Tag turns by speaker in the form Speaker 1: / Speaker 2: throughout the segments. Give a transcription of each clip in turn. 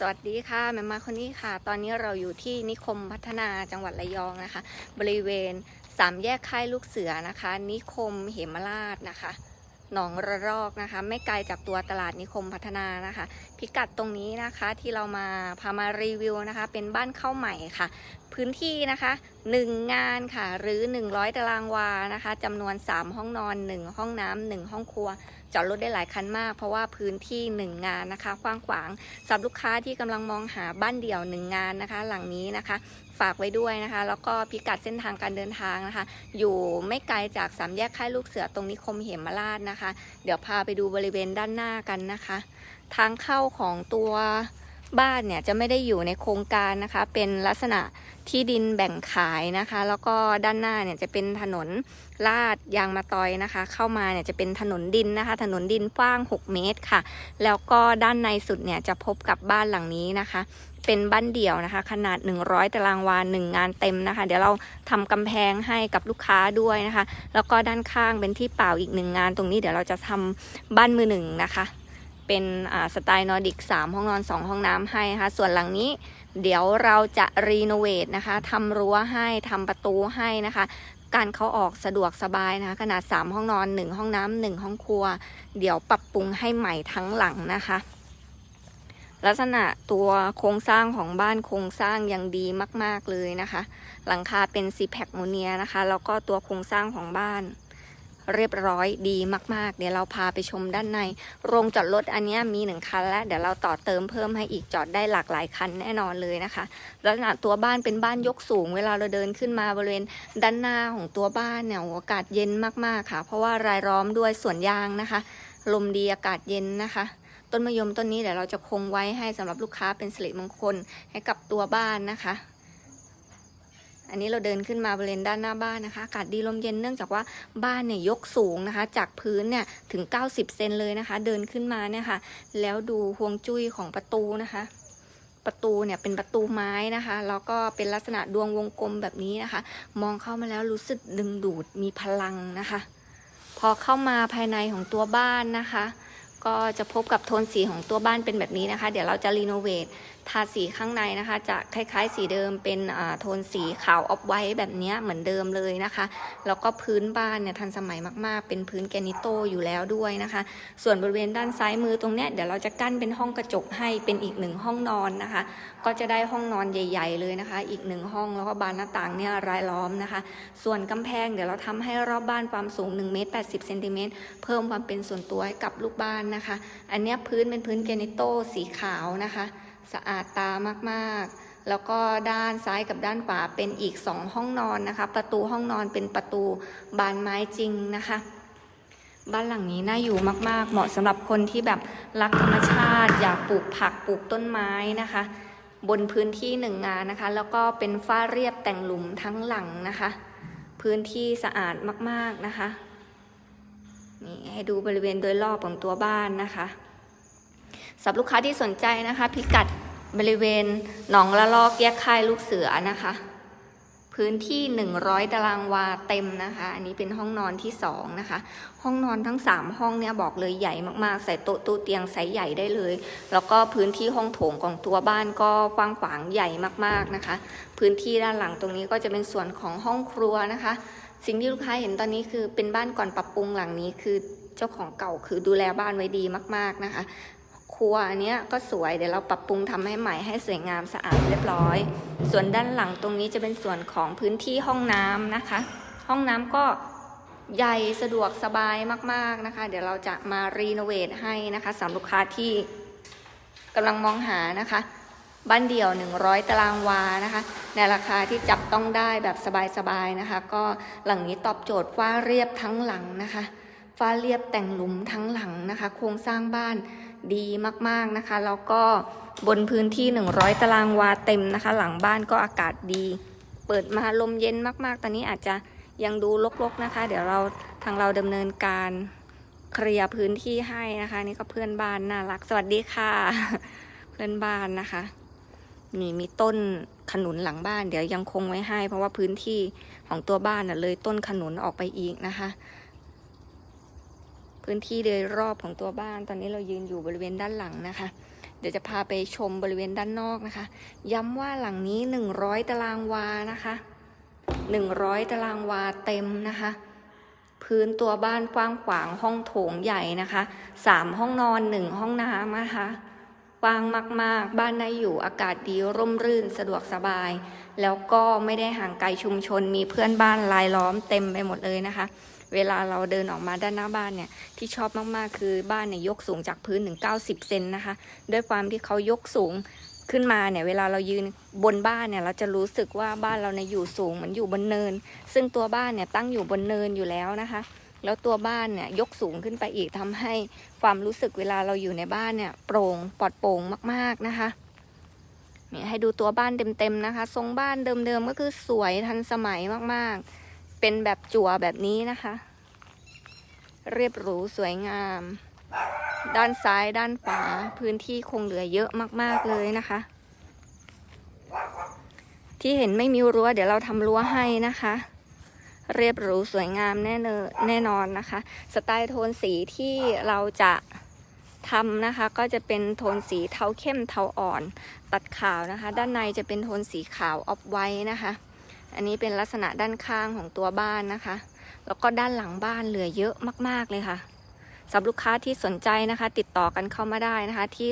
Speaker 1: สวัสดีค่ะแมมมาคนนี้ค่ะ ตอนนี้เราอยู่ที่นิคมพัฒนาจังหวัดระยองนะคะ บริเวณสามแยกค่ายลูกเสือนะคะ นิคมเหมราชนะคะ หนองระรอกนะคะ ไม่ไกลจากตัวตลาดนิคมพัฒนานะคะ พิกัดตรงนี้นะคะที่เรามาพามารีวิวนะคะ เป็นบ้านเข้าใหม่ค่ะ พื้นที่นะคะ 1 งานค่ะ หรือ 100 ตารางวานะคะจำนวน 3 ห้องนอน 1 ห้องน้ำหนึ่งห้องครัว จอดรถได้หลายคันมาก เพราะว่าพื้นที่ 1 งานนะคะกว้างขวางสำหรับลูกค้าที่กำลังมองหาบ้านเดี่ยว 1 งานนะคะ หลังนี้นะคะฝากไว้ด้วยนะคะ แล้วก็พิกัดเส้นทางการเดินทางนะคะ อยู่ไม่ไกลจากสามแยกค่ายลูกเสือตรงนิคมเหมราชนะคะ เดี๋ยวพาไปดูบริเวณด้านหน้ากันนะคะ ทางเข้าของตัว บ้านเนี่ยจะไม่ได้อยู่ในโครงการนะคะ เป็นลักษณะที่ดินแบ่งขายนะคะ แล้วก็ด้านหน้าเนี่ยจะเป็นถนนลาดยางมะตอยนะคะ เข้ามาเนี่ยจะเป็นถนนดินนะคะ ถนนดินกว้าง 6 เมตรค่ะ แล้วก็ด้านในสุดเนี่ยจะพบกับบ้านหลังนี้นะคะ เป็นบ้านเดี่ยวนะคะ ขนาด 100 ตารางวา1งานเต็มนะคะ เดี๋ยวเราทำกำแพงให้กับลูกค้าด้วยนะคะ แล้วก็ด้านข้างเป็นที่เปล่าอีกหนึ่งงานตรงนี้เดี๋ยวเราจะทำบ้านมือหนึ่งนะคะ เป็นสไตล์นอร์ดิก 3 ห้องนอน 2 ห้องน้ำให้นะคะ ส่วนหลังนี้เดี๋ยวเราจะรีโนเวทนะคะทำรั้วให้ทำประตูให้นะคะ การเขาออกสะดวกสบายนะคะขนาด 3 ห้องนอน 1 ห้องน้ำหนึ่งห้องครัว เดี๋ยวปรับปรุงให้ใหม่ทั้งหลังนะคะ ลักษณะตัวโครงสร้างของบ้านโครงสร้างยังดีมาก ๆเลยนะคะ หลังคาเป็นซีแพคโมเนียนะคะ แล้วก็ตัวโครงสร้างของบ้าน เรียบร้อยดีมาก ๆ เดี๋ยวเราพาไปชมด้านใน โรงจอดรถอันนี้มีหนึ่งคันแล้ว เดี๋ยวเราต่อเติมเพิ่มให้อีกจอดได้หลากหลายคันแน่นอนเลยนะคะลักษณะตัวบ้านเป็นบ้านยกสูง เวลาเราเดินขึ้นมาบริเวณด้านหน้าของตัวบ้านเนี่ยอากาศเย็นมากๆค่ะ เพราะว่ารายล้อมด้วยสวนยางนะคะ ลมดีอากาศเย็นนะคะต้นมะยมต้นนี้เดี๋ยวเราจะคงไว้ให้สำหรับลูกค้าเป็นสิริมงคลให้กับตัวบ้านนะคะ อันนี้เราเดินขึ้นมาบริเวณด้านหน้าบ้านนะคะอากาศดีลมเย็นเนื่องจากว่าบ้านเนี่ยยกสูงนะคะ จากพื้นเนี่ยถึง 90 เซนเลยนะคะ เดินขึ้นมาเนี่ยค่ะ แล้วดูฮวงจุ้ยของประตูนะคะ ประตูเนี่ยเป็นประตูไม้นะคะ แล้วก็เป็นลักษณะดวงวงกลมแบบนี้นะคะ มองเข้ามาแล้วรู้สึกดึงดูดมีพลังนะคะ พอเข้ามาภายในของตัวบ้านนะคะ ก็จะพบกับโทนสีของตัวบ้านเป็นแบบนี้นะคะ เดี๋ยวเราจะรีโนเวททาสีข้างในนะคะ จะคล้ายๆสีเดิมเป็นโทนสีขาวออฟไวท์แบบนี้เหมือนเดิมเลยนะคะ แล้วก็พื้นบ้านเนี่ยทันสมัยมากๆ เป็นพื้นแกนิโตอยู่แล้วด้วยนะคะ ส่วนบริเวณด้านซ้ายมือตรงเนี้ยเดี๋ยวเราจะกั้นเป็นห้องกระจกให้เป็นอีกหนึ่งห้องนอนนะคะ ก็จะได้ห้องนอนใหญ่ ๆ เลยนะคะ อีกหนึ่งห้องแล้วก็บานหน้าต่างเนี่ยรายล้อมนะคะ ส่วนกำแพงเดี๋ยวเราทำให้รอบบ้านความสูง1เมตร80เซนติเมตรเพิ่มความเป็นส่วนตัวให้กับลูกบ้านนะคะ อันนี้พื้นเป็นพื้นแกนิโตสีขาวนะคะ สะอาดตามากๆ แล้วก็ด้านซ้ายกับด้านขวาเป็นอีก 2 ห้องนอนนะคะ ประตูห้องนอนเป็นประตูบานไม้จริงนะคะบ้านหลังนี้น่าอยู่มาก ๆ เหมาะสำหรับคนที่แบบรักธรรมชาติ อยากปลูกผักปลูกต้นไม้นะคะ บนพื้นที่หนึ่งงานนะคะ แล้วก็เป็นฝ้าเรียบแต่งหลุมทั้งหลังนะคะ พื้นที่สะอาดมาก ๆ นะคะ นี่ให้ดูบริเวณโดยรอบของตัวบ้านนะคะสำหรับลูกค้าที่สนใจนะคะ พิกัดบริเวณหนองละลอกแยกค่ายลูกเสือนะคะ พื้นที่ 100 ตารางวาเต็มนะคะ อันนี้เป็นห้องนอนที่ 2 นะคะ ห้องนอนทั้ง 3 ห้องเนี่ยบอกเลยใหญ่มากๆ ใส่โต๊ะตู้เตียงไซส์ใหญ่ได้เลย แล้วก็พื้นที่ห้องโถงของตัวบ้านก็กว้างขวางใหญ่มากๆนะคะ พื้นที่ด้านหลังตรงนี้ก็จะเป็นส่วนของห้องครัวนะคะ สิ่งที่ลูกค้าเห็นตอนนี้คือเป็นบ้านก่อนปรับปรุงหลังนี้ คือเจ้าของเก่าคือดูแลบ้านไว้ดีมาก ๆนะคะ ครัวอันนี้ก็สวยเดี๋ยวเราปรับปรุงทำให้ใหม่ให้สวยงามสะอาดเรียบร้อย ส่วนด้านหลังตรงนี้จะเป็นส่วนของพื้นที่ห้องน้ำนะคะ ห้องน้ำก็ใหญ่สะดวกสบายมาก ๆนะคะ เดี๋ยวเราจะมารีโนเวทให้นะคะสำหรับลูกค้าที่กำลังมองหานะคะ บ้านเดี่ยว 100 ตารางวานะคะ ในราคาที่จับต้องได้แบบสบายๆนะคะ ก็หลังนี้ตอบโจทย์ว่าเรียบทั้งหลังนะคะฟ้าเรียบแต่งหลุมทั้งหลังนะคะ โครงสร้างบ้านดีมากๆนะคะ แล้วก็บนพื้นที่ 100 ตารางวาเต็มนะคะ หลังบ้านก็อากาศดี เปิดมาลมเย็นมาก ๆ ตอนนี้อาจจะยังดูรกๆนะคะ เดี๋ยวเราทางเราดำเนินการเคลียร์พื้นที่ให้นะคะ นี่ก็เพื่อนบ้านน่ารัก สวัสดีค่ะ เพื่อนบ้านนะคะ นี่มีต้นขนุนหลังบ้าน เดี๋ยวยังคงไว้ให้ เพราะว่าพื้นที่ของตัวบ้านน่ะเลยต้นขนุนออกไปอีกนะคะ พื้นที่โดยรอบของตัวบ้าน ตอนนี้เรายืนอยู่บริเวณด้านหลังนะคะ เดี๋ยวจะพาไปชมบริเวณด้านนอกนะคะ ย้ำว่าหลังนี้100ตารางวานะคะ100ตารางวาเต็มนะคะพื้นตัวบ้านกว้างขวางห้องโถงใหญ่นะคะสามห้องนอนหนึ่งห้องน้ำนะคะ ว้างมาก ๆ บ้านน่าอยู่อากาศดีร่มรื่นสะดวกสบาย แล้วก็ไม่ได้ห่างไกลชุมชนมีเพื่อนบ้านรายล้อมเต็มไปหมดเลยนะคะ เวลาเราเดินออกมาด้านหน้าบ้านเนี่ยที่ชอบมากๆคือบ้านเนี่ยยกสูงจากพื้นถึง 90 เซนนะคะ ด้วยความที่เขายกสูงขึ้นมาเนี่ยเวลาเรายืนบนบ้านเนี่ยเราจะรู้สึกว่าบ้านเราเนี่ยอยู่สูงเหมือนอยู่บนเนิน ซึ่งตัวบ้านเนี่ยตั้งอยู่บนเนินอยู่แล้วนะคะ แล้วตัวบ้านเนี่ยยกสูงขึ้นไปอีกทำให้ความรู้สึกเวลาเราอยู่ในบ้านเนี่ยโปร่งปลอดโปร่งมากๆนะคะเนี่ยให้ดูตัวบ้านเต็มๆนะคะ ทรงบ้านเดิมๆก็คือสวยทันสมัยมากๆ เป็นแบบจั่วแบบนี้นะคะ เรียบหรูสวยงาม ด้านซ้ายด้านขวาพื้นที่คงเหลือเยอะมากๆเลยนะคะ ที่เห็นไม่มีรั้วเดี๋ยวเราทำรั้วให้นะคะ เรียบหรูสวยงามแน่เนอแน่นอนนะคะ สไตล์โทนสีที่เราจะทำนะคะ ก็จะเป็นโทนสีเทาเข้มเทาอ่อนตัดขาวนะคะ ด้านในจะเป็นโทนสีขาวออฟไว้นะคะ อันนี้เป็นลักษณะด้านข้างของตัวบ้านนะคะ แล้วก็ด้านหลังบ้านเหลือเยอะมาก ๆเลยค่ะ สำหรับลูกค้าที่สนใจนะคะ ติดต่อกันเข้ามาได้นะคะ ที่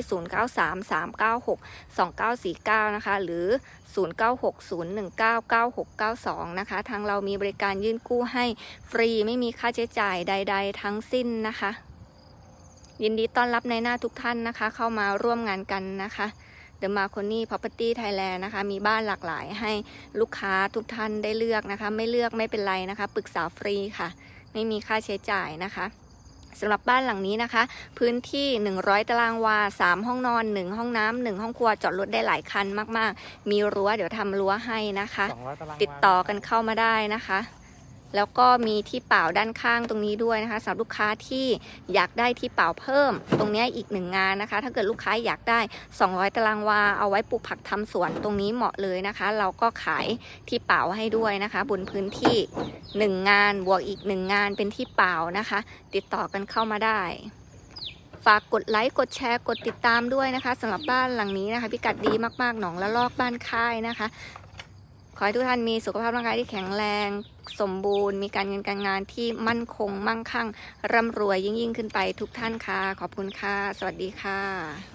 Speaker 1: 0933962949 นะคะ หรือ 0960199692 นะคะ ทางเรามีบริการยื่นกู้ให้ฟรีไม่มีค่าใช้จ่ายใด ๆ ทั้งสิ้นนะคะ ยินดีต้อนรับในหน้าทุกท่านนะคะ เข้ามาร่วมงานกันนะคะ The m a c o n i Property Thailand นะคะ มีบ้านหลากหลายให้ลูกค้าทุกท่านได้เลือกนะคะ ไม่เลือกไม่เป็นไรนะคะ ปรึกษาฟรีค่ะ ไม่มีค่าใช้จ่ายนะคะ สำหรับบ้านหลังนี้นะคะ พื้นที่ 100 ตารางวา 3 ห้องนอน 1 ห้องน้ำ 1 ห้องครัว จอดรถได้หลายคันมาก ๆ มีรั้วเดี๋ยวทำรั้วให้นะคะ
Speaker 2: 200ตารางวา
Speaker 1: ติดต่อกันเข้ามาได้นะคะ แล้วก็มีที่เป่าด้านข้างตรงนี้ด้วยนะคะสำหรับลูกค้าที่อยากได้ที่เป่าเพิ่ม ตรงนี้อีกหนึ่งงานนะคะ ถ้าเกิดลูกค้าอยากได้ 200 ตารางวาเอาไว้ปลูกผักทำสวนตรงนี้เหมาะเลยนะคะ เราก็ขายที่เป่าให้ด้วยนะคะ บนพื้นที่ 1 งานบวกอีก 1 งานเป็นที่เป่านะคะ ติดต่อกันเข้ามาได้ฝากกดไลค์กดแชร์กดติดตามด้วยนะคะสำหรับบ้านหลังนี้นะคะ พิกัดดีมากๆหนองละลอกบ้านค่ายนะคะ ขอให้ทุกท่านมีสุขภาพร่างกายที่แข็งแรงสมบูรณ์ มีการเงินการงานที่มั่นคง มั่งคั่ง ร่ำรวยยิ่งยิ่งขึ้นไปทุกท่านค่ะ ขอบคุณค่ะ สวัสดีค่ะ